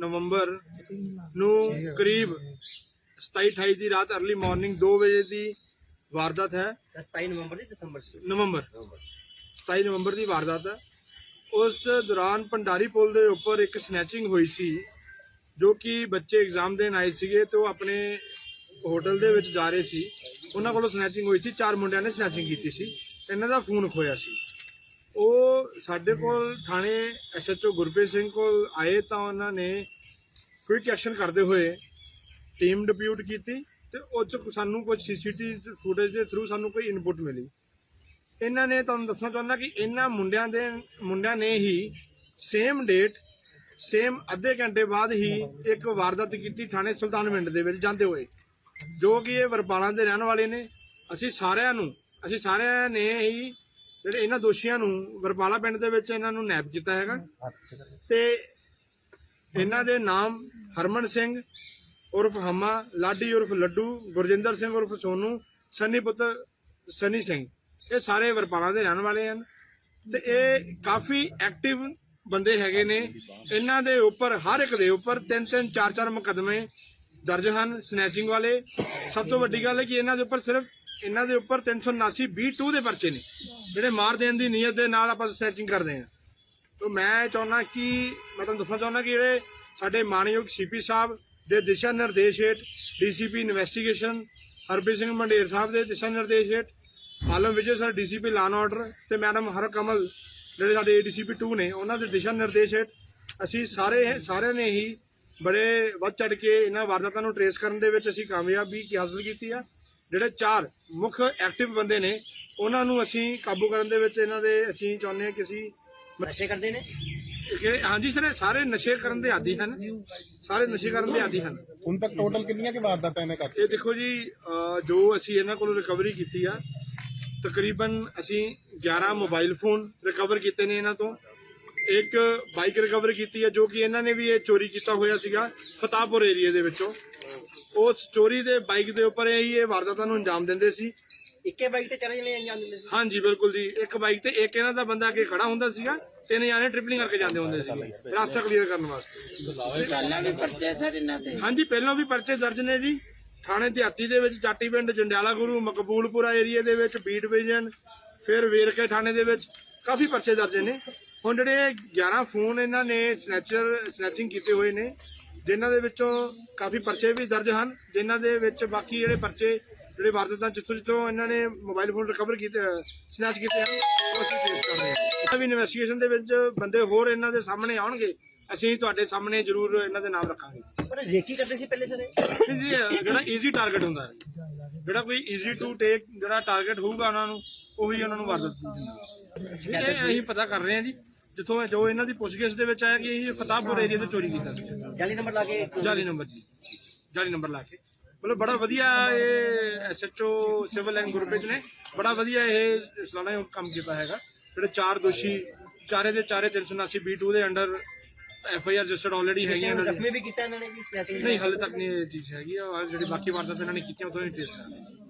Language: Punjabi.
ਨਵੰਬਰ ਨੂੰ ਕਰੀਬ 27 28 ਦੀ ਰਾਤ ਅਰਲੀ ਮਾਰਨਿੰਗ 2 ਵਜੇ ਦੀ ਵਾਰਦਾਤ ਹੈ। 27 ਨਵੰਬਰ ਦੀ ਦਸੰਬਰ ਨਵੰਬਰ। 27 ਨਵੰਬਰ ਦੀ ਵਾਰਦਾਤ ਹੈ। ਉਸ ਦੌਰਾਨ ਭੰਡਾਰੀ ਪੁਲ ਦੇ ਉੱਪਰ ਇੱਕ ਸਨੈਚਿੰਗ ਹੋਈ ਸੀ ਜੋ ਕਿ ਬੱਚੇ ਐਗਜ਼ਾਮ ਦੇਣ ਆਏ ਸੀਗੇ ਤੇ ਉਹ ਆਪਣੇ ਹੋਟਲ ਦੇ ਵਿੱਚ ਜਾ ਰਹੇ ਸੀ। ਉਹਨਾਂ ਕੋਲੋਂ ਸਨੈਚਿੰਗ ਹੋਈ ਸੀ। ਚਾਰ ਮੁੰਡਿਆਂ ਨੇ ਸਨੈਚਿੰਗ ਕੀਤੀ ਸੀ। ਇਹਨਾਂ ਦਾ ਫੋਨ ਖੋਇਆ ਸੀ। ਉਹ ਸਾਡੇ ਕੋਲ ਥਾਣੇ ਐਸਐਚਓ ਗੁਰਪ੍ਰੀਤ ਸਿੰਘ ਕੋਲ ਆਏ ਤਾਂ ਉਹਨਾਂ ਨੇ ਕੁਇਕ ਐਕਸ਼ਨ ਕਰਦੇ ਹੋਏ ਟੀਮ ਡਿਪਿਊਟ ਕੀਤੀ ਤੇ ਉਹ ਚ ਸਾਨੂੰ ਕੁਝ ਸੀਸੀਟੀਵੀ ਫੁਟੇਜ ਦੇ ਥਰੂ ਸਾਨੂੰ ਕੋਈ ਇਨਪੁਟ ਮਿਲੀ। ਇਹਨਾਂ ਨੇ ਤੁਹਾਨੂੰ ਦੱਸਣਾ ਚਾਹੁੰਦਾ ਕਿ ਇਹਨਾਂ ਮੁੰਡਿਆਂ ਦੇ, ਮੁੰਡਿਆਂ ਨੇ ਹੀ ਸੇਮ ਡੇਟ ਸੇਮ ਅੱਧੇ ਘੰਟੇ ਬਾਅਦ ਹੀ ਇੱਕ ਵਾਰਦਾਤ ਕੀਤੀ ਥਾਣੇ ਸੁਲਤਾਨਵਿੰਡ ਦੇ ਵਿੱਚ ਜਾਂਦੇ ਹੋਏ, ਜੋ ਕਿ ਇਹ ਵਰਪਾਲਾਂ ਦੇ ਰਹਿਣ ਵਾਲੇ ਨੇ। ਅਸੀਂ ਸਾਰਿਆਂ ਨੂੰ, ਅਸੀਂ ਸਾਰਿਆਂ ਨੇ ਹੀ ਜਿਹੜੇ ਇਹਨਾਂ ਦੋਸ਼ੀਆਂ ਨੂੰ, ਵਰਪਾਲਾ ਪਿੰਡ ਦੇ ਵਿੱਚ ਇਹਨਾਂ ਨੂੰ ਨੈਪ ਕੀਤਾ ਹੈਗਾ। ਤੇ ਇਹਨਾਂ ਦੇ ਨਾਮ ਹਰਮਨ ਸਿੰਘ, ਉਰਫ ਹਮਾ, ਲਾਡੀ ਉਰਫ ਲੱਡੂ, ਗੁਰਜਿੰਦਰ ਸਿੰਘ ਉਰਫ ਸੋਨੂ, ਸਨੀ ਪੁੱਤਰ ਸਨੀ ਸਿੰਘ। ਇਹ ਸਾਰੇ ਵਰਪਾਲਾ ਦੇ ਰਹਿਣ ਵਾਲੇ ਹਨ। ਤੇ ਇਹ ਕਾਫੀ ਐਕਟਿਵ ਬੰਦੇ ਹੈਗੇ ਨੇ। ਇਹਨਾਂ ਦੇ ਉੱਪਰ, ਹਰ ਇੱਕ ਦੇ ਉੱਪਰ ਤਿੰਨ ਤਿੰਨ, ਚਾਰ ਚਾਰ ਮੁਕੱਦਮੇ ਦਰਜ ਹਨ ਸਨੈਚਿੰਗ ਵਾਲੇ। ਸਭ ਤੋਂ ਵੱਡੀ ਗੱਲ ਹੈ ਕਿ ਇਹਨਾਂ ਦੇ ਉੱਪਰ ਸਿਰਫ ਇਹਨਾਂ ਦੇ ਉੱਪਰ 379 B2 ਦੇ ਪਰਚੇ ਨੇ, ਜਿਹੜੇ ਮਾਰ ਦੇਣ ਦੀ ਨੀਅਤ ਦੇ ਨਾਲ ਆਪਾਂ ਸਨੈਚਿੰਗ ਕਰਦੇ ਹਾਂ। ਤੋ ਮੈਂ ਚਾਹੁੰਦਾ ਕਿ, ਮੈਂ ਤੁਹਾਨੂੰ ਦੱਸਣਾ ਚਾਹੁੰਦਾ ਕਿ ਜਿਹੜੇ ਸਾਡੇ ਮਾਨਯੋਗ ਸੀਪੀ ਸਾਹਿਬ ਦੇ ਦਿਸ਼ਾ ਨਿਰਦੇਸ਼ ਹੇਠ ਡੀਸੀਪੀ ਇਨਵੈਸਟੀਗੇਸ਼ਨ ਹਰਪ੍ਰੀਤ ਸਿੰਘ ਮੰਡੇਰ ਸਾਹਿਬ ਦੇ ਦਿਸ਼ਾ ਨਿਰਦੇਸ਼ ਹੇਠ, Alam Vijay sir DCP law and order ਤੇ ਮੈਡਮ ਹਰਕਮਲ, ਜਿਹੜੇ ਸਾਡੇ ਏਡੀਸੀਪੀ 2 ਨੇ, ਉਹਨਾਂ ਦੇ ਦਿਸ਼ਾ ਨਿਰਦੇਸ਼ ਹੇਠ ਅਸੀਂ ਸਾਰੇ, ਸਾਰਿਆਂ ਨੇ ਹੀ ਬੜੇ ਵੱਧ ਚੜ ਕੇ ਇਹਨਾਂ ਵਾਰਦਾਤਾਂ ਨੂੰ ਟਰੇਸ ਕਰਨ ਦੇ ਵਿੱਚ ਅਸੀਂ ਕਾਮਯਾਬੀ ਕੀ ਹਾਸਲ ਕੀਤੀ ਆ। ਜਿਹੜੇ ਚਾਰ ਮੁੱਖ ਐਕਟਿਵ ਬੰਦੇ ਨੇ ਉਹਨਾਂ ਨੂੰ ਅਸੀਂ ਕਾਬੂ ਕਰਨ ਦੇ ਵਿੱਚ ਇਹਨਾਂ ਦੇ ਅਸੀਂ ਚਾਹੁੰਦੇ ਹਾਂ ਕਿ ਅਸੀਂ ਨਸ਼ੇ ਕਰਦੇ ਨੇ? ਕਿ ਹਾਂਜੀ ਸਰ ਇਹ ਸਾਰੇ ਨਸ਼ੇ ਕਰਨ ਦੇ ਆਦੀ ਹਨ। ਸਾਰੇ ਨਸ਼ੇ ਕਰਨ ਦੇ ਆਦੀ ਹਨ। ਹੁਣ ਤੱਕ ਟੋਟਲ ਕਿੰਨੀਆਂ ਕਿ ਵਾਰਦਾਤਾਂ ਇਹਨੇ ਕਰ ਇਹ ਦੇਖੋ ਜੀ ਜੋ ਅਸੀਂ ਇਹਨਾਂ ਕੋਲੋਂ ਰਿਕਵਰੀ ਕੀਤੀ ਆ ਤਕਰੀਬਨ ਅਸੀਂ 11 ਮੋਬਾਈਲ ਫੋਨ ਰਿਕਵਰ ਕੀਤੇ ਨੇ ਇਹਨਾਂ ਤੋਂ। ਇੱਕ ਬਾਈਕ ਰਿਕਵਰ ਕੀਤੀ ਹੈ ਜੋ ਕਿ ਇਹਨਾਂ ਨੇ ਵੀ ਇਹ ਚੋਰੀ ਕੀਤਾ ਹੋਇਆ ਸੀਗਾ ਫਤਾਹਪੁਰ ਏਰੀਆ ਦੇ ਵਿੱਚੋਂ। ਉਸ ਚੋਰੀ ਦੇ ਬਾਈਕ ਦੇ ਉੱਪਰ ਇਹ ਹੀ ਇਹ ਵਾਰਦਾਤਾਂ ਨੂੰ ਅੰਜਾਮ ਦਿੰਦੇ ਸੀ। ਇੱਕੇ ਬਾਈਕ ਤੇ ਚਾਰ ਜਣੇ ਅੰਜਾਮ ਦਿੰਦੇ ਸੀ? ਹਾਂਜੀ ਬਿਲਕੁਲ ਜੀ। ਇੱਕ ਬਾਈਕ ਤੇ ਇੱਕ ਇਹਨਾਂ ਦਾ ਬੰਦਾ ਅੱਗੇ ਖੜਾ ਹੁੰਦਾ ਸੀਗਾ ਤਿੰਨ ਜਾਣੇ ਟ੍ਰਿਪਲਿੰਗ ਕਰਕੇ ਜਾਂਦੇ ਹੁੰਦੇ ਸੀ ਰਸਤਾ ਕਲੀਅਰ ਕਰਨ ਵਾਸਤੇ। ਪਹਿਲਾਂ ਵੀ ਪਰਚੇ ਸਰ ਇਹਨਾਂ ਤੇ ਹਾਂਜੀ ਪਹਿਲਾਂ ਵੀ ਪਰਚੇ ਦਰਜ ਨੇ ਜੀ। ਥਾਣੇ ਦਿਹਾਤੀ ਦੇ ਵਿੱਚ ਚਾਟੀ ਪਿੰਡ ਜੰਡਿਆਲਾ ਗੁਰੂ ਮਕਬੂਲਪੁਰਾ ਏਰੀਆ ਦੇ ਵਿੱਚ ਬੀ ਡਿਵੀਜ਼ਨ ਫਿਰ ਵੇਰਕੇ ਥਾਣੇ ਦੇ ਵਿੱਚ ਕਾਫੀ ਪਰਚੇ ਦਰਜ ਨੇ। ਹੁਣ ਜਿਹੜੇ 11 ਫੋਨ ਇਹਨਾਂ ਨੇ ਸਨੈਚਰ ਸਨੈਚਿੰਗ ਕੀਤੇ ਹੋਏ ਨੇ ਜਿਨ੍ਹਾਂ ਦੇ ਵਿੱਚੋਂ ਕਾਫੀ ਪਰਚੇ ਵੀ ਦਰਜ ਹਨ ਜਿਨ੍ਹਾਂ ਦੇ ਵਿੱਚ ਬਾਕੀ ਜਿਹੜੇ ਪਰਚੇ ਜਿਹੜੇ ਵਾਰਦਾਤਾਂ ਜਿੱਥੋਂ ਜਿੱਥੋਂ ਇਹਨਾਂ ਨੇ ਮੋਬਾਈਲ ਫੋਨ ਰਿਕਵਰ ਕੀਤੇ ਸਨੈਚ ਕੀਤੇ ਹਨ ਉਹ ਅਸੀਂ ਫੇਸ ਕਰ ਰਹੇ ਹਾਂ। ਇਹਨਾਂ ਵੀ ਇਨਵੈਸਟੀਗੇਸ਼ਨ ਦੇ ਵਿੱਚ ਬੰਦੇ ਹੋਰ ਇਹਨਾਂ ਦੇ ਸਾਹਮਣੇ ਆਉਣਗੇ ਅਸੀਂ ਤੁਹਾਡੇ ਸਾਹਮਣੇ ਜ਼ਰੂਰ ਇਹਨਾਂ ਦੇ ਨਾਮ ਰੱਖਾਂਗੇ। ਪਰ ਰੇਕੀ ਕਰਦੇ ਸੀ ਪਹਿਲੇ ਸਾਰੇ? ਜੀ ਜਿਹੜਾ ਈਜ਼ੀ ਟਾਰਗੇਟ ਹੁੰਦਾ ਹੈ ਜਿਹੜਾ ਕੋਈ ਈਜ਼ੀ ਟੂ ਟੇਕ ਜਿਹੜਾ ਟਾਰਗੇਟ ਹੋਊਗਾ ਉਹਨਾਂ ਨੂੰ ਉਹੀ ਉਹਨਾਂ ਨੂੰ ਵਰਦ ਦਿੰਦਾ ਇਹ ਅਸੀਂ ਪਤਾ ਕਰ ਰਹੇ ਹਾਂ ਜੀ। ਜਿੱਥੋਂ ਜੋ ਇਹਨਾਂ ਦੀ ਪੁੱਛਗਿੱਛ ਦੇ ਵਿੱਚ ਆਇਆ ਕਿ ਇਹ ਫਤਾਹਪੁਰ ਏਰੀਆ ਤੋਂ ਚੋਰੀ ਕੀਤਾ। ਸੀ ਜਾਲੀ ਨੰਬਰ ਲਾ ਕੇ ਜਾਲੀ ਨੰਬਰ ਜੀ। ਜਾਲੀ ਨੰਬਰ ਲਾ ਕੇ। ਮਤਲਬ ਬੜਾ ਵਧੀਆ ਇਹ ਐਸਐਚਓ ਸਿਵਲ ਲਾਈਨ ਗੁਰਪ੍ਰੀਤ ਨੇ। ਬੜਾ ਵਧੀਆ ਇਹ ਸਲਾਣਾ ਕੰਮ ਕੀਤਾ ਹੈਗਾ। ਜਿਹੜੇ ਚਾਰ ਦੋਸ਼ੀ ਚਾਰੇ ਦੇ ਚਾਰੇ 379 B2 ਦੇ under F I R registered already ਹੈਗੀਆਂ ਇਹਨਾਂ ਜ਼ਖਮੀ ਵੀ ਕੀਤਾ ਇਹਨਾਂ ਨੇ ਜੀ? ਨਹੀਂ ਹਾਲੇ ਤੱਕ ਨਹੀਂ ਇਹ ਚੀਜ਼ ਹੈਗੀ। ਆ ਜਿਹੜੀ ਬਾਕੀ ਵਾਰਦਾਤ ਇਹਨਾਂ ਨੇ ਕੀਤੀਆਂ ਉਹ ਤੋਂ ਟ੍ਰੇਸ ਕਰ